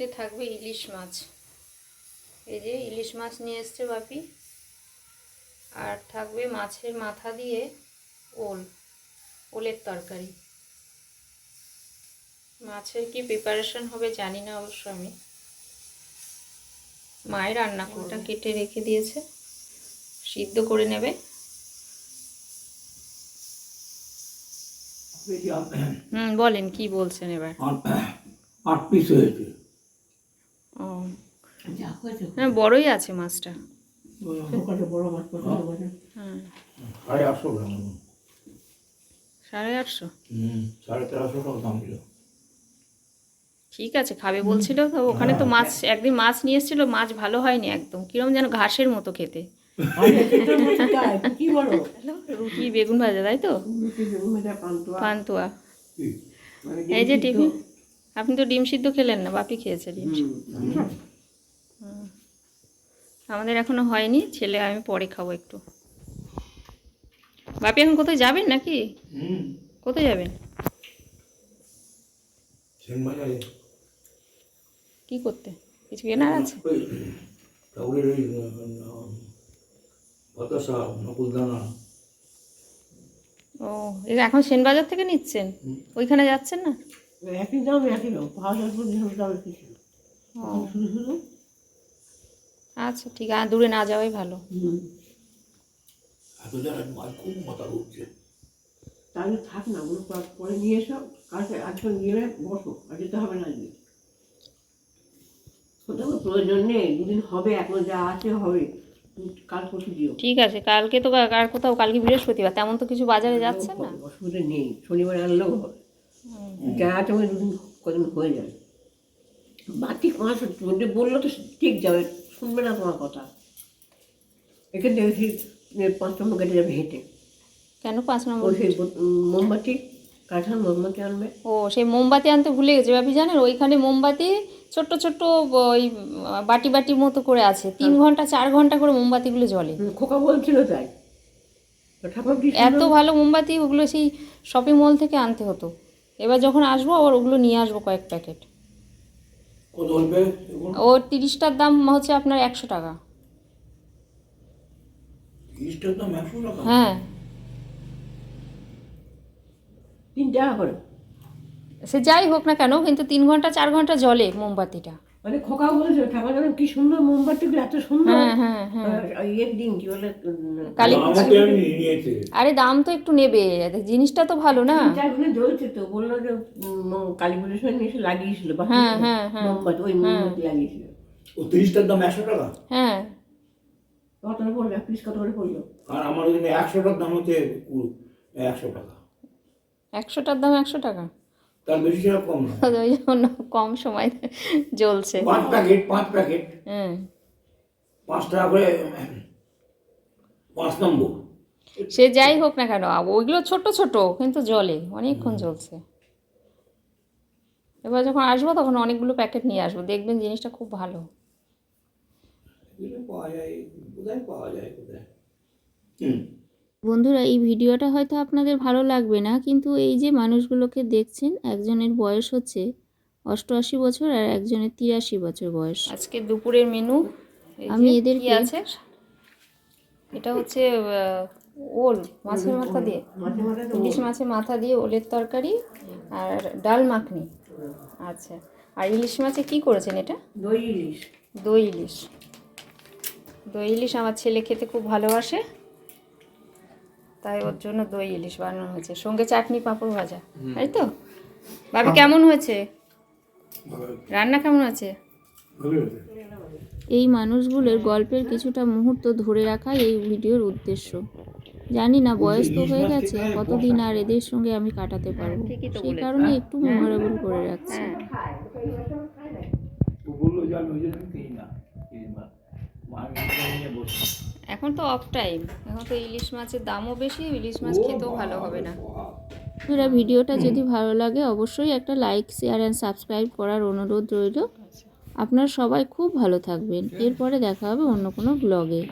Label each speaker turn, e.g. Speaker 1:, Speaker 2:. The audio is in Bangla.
Speaker 1: এতে থাকবে ইলিশ মাছ। এই যে ইলিশ মাছ নিয়ে এসছে বাপি। আর থাকবে মাছের মাথা দিয়ে ওল ওলের তরকারি। মাছের কি প্রিপারেশন হবে জানি না অবশ্য আমি। মায়ের রান্না কোটা কেটে রেখে দিয়েছে সিদ্ধ করে নেবে। হুম বলেন কি বলছেন এবার?
Speaker 2: আট পিস হয়েছে।
Speaker 1: ও। হ্যাঁ বড়ই আছে মাছটা। হ্যাঁ
Speaker 2: সাড়ে আটশো গ্রাম
Speaker 1: সাড়ে আটশো?
Speaker 2: সাড়ে তেরোশো টাকা দাম ছিল।
Speaker 1: ঠিক আছে খাবে বলছিল। তো ওখানে তো মাছ একদিন মাছ নিয়ে এসেছিল মাছ ভালো হয়নি একদম। কিরম যেন ঘাসের মতো খেতে। রুটি বেগুন ভাজা তাই তো?
Speaker 3: রুটি বেগুন ভাজা পান্তুয়া।
Speaker 1: এই যে টিফিন আপনি তো ডিম সিদ্ধ খেলেন না বাপি খেয়েছে ডিম। আমাদের এখনও হয়নি ছেলে আমি পরে খাব একটু। বাপি এখন কোথায় যাবেন নাকি? কোথায় যাবেন? কি করতে? কিছু কেনার আছে? ও এখন সেনবাজার থেকে নিচ্ছেন? ওইখানে যাচ্ছেন না?
Speaker 3: একই দাম একই দাম। পাঁচ হাজার পর্যন্ত দাম কি ছিল? শুধু শুধু?
Speaker 1: আচ্ছা ঠিক আছে দূরে না যাওয়াই ভালো।
Speaker 2: খুব মাথা উঠছে
Speaker 3: তাহলে থাক না ওগুলো পরে নিয়ে এসো কালকে আজকে নিয়ে বসো আর যেতে হবে না আজকে। ওটা প্রয়োজন নেই দুদিন হবে এখন যা আছে হবে। কাল পরশু দিও।
Speaker 1: ঠিক আছে কালকে তো আর কোথাও কালকে বৃহস্পতিবার তেমন তো কিছু বাজারে যাচ্ছে না।
Speaker 3: অসুবিধা নেই শনিবার আনলেও হবে। যা আছে দুদিন কদিন হয়ে যাবে বাকি মাস ওদের বলল তো ঠিক যাবে শুনবে না তোমার কথা। এখান থেকে সেই পাঁচ নম্বর কেটে যাবে হেঁটে।
Speaker 1: কেন পাঁচ নম্বর
Speaker 3: সেই মোমবাতি কাঠান মোমবাতি আনবে।
Speaker 1: ও সেই মোমবাতি আনতে ভুলে গেছে। আপনি জানেন ওইখানে মোমবাতি ছোট্ট ছোট্ট ওই বাটি বাটি মতো করে আছে। তিন ঘণ্টা চার ঘণ্টা করে মোমবাতিগুলো জ্বলে।
Speaker 3: হুম, খোকা বলছিল তাই।
Speaker 1: এত ভালো মোমবাতি ওগুলো সেই শপিং মল থেকে আনতে হতো। এবার যখন আসব আবার ওগুলো নিয়ে আসব কয়েক প্যাকেট। ও তিরিশটার দাম হচ্ছে আপনার একশো টাকা। হ্যাঁ। সে যাই হোক না কেন কিন্তু তিন ঘণ্টা চার ঘণ্টা জলে মোমবাতিটা।
Speaker 3: মানে খোকা জানেন কি সুন্দর মোমবাতিগুলো এত সুন্দর।
Speaker 1: হ্যাঁ হ্যাঁ হ্যাঁ।
Speaker 3: ইয়ের দিন কি বলে
Speaker 1: কালী আরে দাম তো একটু নেবে জিনিসটা তো ভালো না।
Speaker 3: জ্বলছে তো বলল যে কালী পুজোর সময় নিয়ে এসে লাগিয়েছিল
Speaker 1: হ্যাঁ, হ্যাঁ, হ্যাঁ।
Speaker 3: মোমবাতি ওই মোমবাতি লাগিয়েছিল।
Speaker 2: ও তিরিশটার দাম একশো টাকা?
Speaker 1: হ্যাঁ।
Speaker 3: কত করে পড়ল? পিস কত করে পড়ল?
Speaker 2: আর আমার ওখানে একশোটার দাম হচ্ছে একশো টাকা।
Speaker 1: একশোটার দাম একশো টাকা?
Speaker 2: তার বেশি কম না।
Speaker 1: ওই জন্য কম সময় জ্বলছে।
Speaker 2: পাঁচ প্যাকেট পাঁচ প্যাকেট।
Speaker 1: হ্যাঁ
Speaker 2: পাঁচ টাকা করে পাঁচ নম্বর।
Speaker 1: সে যাই হোক না কেন ওইগুলো ছোট ছোট কিন্তু জলে অনেকক্ষণ জ্বলছে। এবার যখন আসব তখন অনেকগুলো প্যাকেট নিয়ে আসব দেখবেন জিনিসটা খুব ভালো।
Speaker 2: পাওয়া যায় কোথায় পাওয়া যায় কোথায়? হুম।
Speaker 4: বন্ধুরা এই ভিডিওটা হয়তো আপনাদের ভালো লাগবে না কিন্তু এই যে মানুষগুলোকে দেখছেন একজনের বয়স হচ্ছে অষ্টআশি বছর আর একজনের তিরাশি বছর বয়স।
Speaker 1: আজকে দুপুরের মেনু
Speaker 4: আমি
Speaker 1: এদের
Speaker 4: কি
Speaker 1: আছে? এটা হচ্ছে ওল মাছের মাথা দিয়ে। ইলিশ মাছের মাথা দিয়ে ওলের তরকারি আর ডাল মাখনি। আচ্ছা আর ইলিশ মাছে কি করেছেন এটা?
Speaker 3: দই ইলিশ।
Speaker 1: দই ইলিশ। দই ইলিশ আমার ছেলে খেতে খুব ভালোবাসে। তাই ওর জন্য দই ইলিশ বানানো হয়েছে। সঙ্গে চাটনি পাঁপড় ভাজা। তাই তো? ভাবি কেমন হয়েছে? রান্না কেমন আছে?
Speaker 4: এই মানুষগুলোর গল্পের কিছুটা মুহূর্ত ধরে রাখা এই ভিডিওর উদ্দেশ্য। জানি না বয়স তো হয়ে গেছে কতদিন আর এদের সঙ্গে আমি কাটাতে পারব।
Speaker 1: তো
Speaker 4: সেই কারণে একটু মেমোরেবল করে রাখছি
Speaker 1: হ্যাঁ
Speaker 2: ও বলল যে আমি ওই জন্য কিনি না কিনি না মা আমি এটা নিয়ে বসি
Speaker 1: এখন তো অফ টাইম এখন তো ইলিশ মাছের দামও বেশি ইলিশ মাছ খেতেও ভালো হবে না।
Speaker 4: আপনারা ভিডিওটা যদি ভালো লাগে অবশ্যই একটা লাইক শেয়ার অ্যান্ড সাবস্ক্রাইব করার অনুরোধ রইল। আপনারা সবাই খুব ভালো থাকবেন। এরপরে দেখা হবে অন্য কোনো ব্লগে